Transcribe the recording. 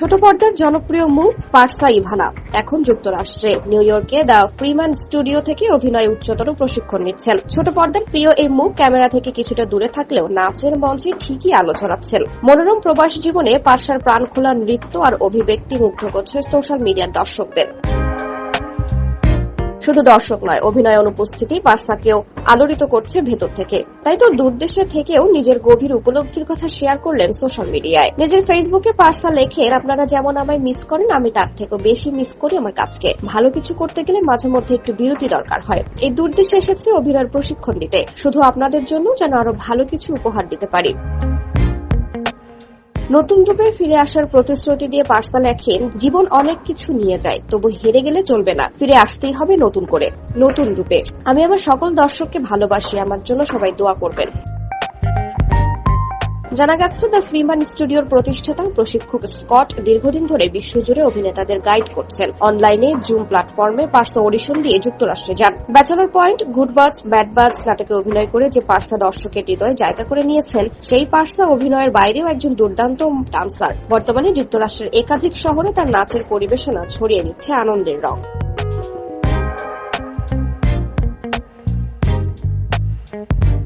ছোট পর্দার জনপ্রিয় মুখ পার্সা ইভানা। এখন যুক্তরাষ্ট্রে। নিউ ইয়র্কে দ্য ফ্রিম্যান স্টুডিও থেকে অভিনয় উচ্চতর প্রশিক্ষণ নিচ্ছেন। ছোট পর্দার প্রিয় এই মুখ ক্যামেরা থেকে কিছুটা দূরে থাকলেও নাচের মঞ্চে ঠিকই আলো ছড়াচ্ছেন। মনোরম প্রবাসী জীবনে পার্সার প্রাণখোলা নৃত্য আর অভিব্যক্তি মুগ্ধ করছে সোশ্যাল মিডিয়ার দর্শকদের। শুধু দর্শক নয় অভিনয় অনুপস্থিতি পার্সাকেও আলোড়িত করছে ভেতর থেকে। তাই তো দূরদেশে থেকেও নিজের গভীর উপলব্ধির কথা শেয়ার করলেন সোশ্যাল মিডিয়ায় নিজের ফেসবুকে পার্সা লেখেন, আপনারা যেমন আমায় মিস করেন, আমি তার থেকেও বেশি মিস করি আমার কাজকে। ভালো কিছু করতে গেলে মাঝে মধ্যে একটু বিরতি দরকার হয়। এই দূরদেশে এসেছে অভিনয়ের প্রশিক্ষণ নিতে। শুধু আপনাদের জন্য যেন আরও ভালো কিছু উপহার দিতে পারি। নতুন রূপে ফিরে আসার প্রতিশ্রুতি দিয়ে পার্সা লেখেন জীবন অনেক কিছু নিয়ে যায়, তবু হেরে গেলে চলবে না। ফিরে আসতেই হবে নতুন করে, নতুন রূপে। আমি আমার সকল দর্শককে ভালোবাসি, আমার জন্য সবাই দোয়া করবেন। জানা গেছে দ্য ফ্রিম্যান স্টুডিওর প্রতিষ্ঠাতা প্রশিক্ষক স্কট দীর্ঘদিন ধরে বিশ্বজুড়ে অভিনেতাদের গাইড করছেন। অনলাইনে জুম প্ল্যাটফর্মে পার্সা অডিশন দিয়ে যুক্তরাষ্ট্রে যান। Bachelor point good buzz bad buzz নাটকে অভিনয় করে যে পার্সা দর্শকের হৃদয়ে জায়গা করে নিয়েছেন, সেই পার্সা অভিনয়ের বাইরেও একজন দুর্দান্ত ডান্সার বর্তমানে যুক্তরাষ্ট্রের একাধিক শহরে তার নাচের পরিবেশনা ছড়িয়ে নিচ্ছে আনন্দের রং। thank you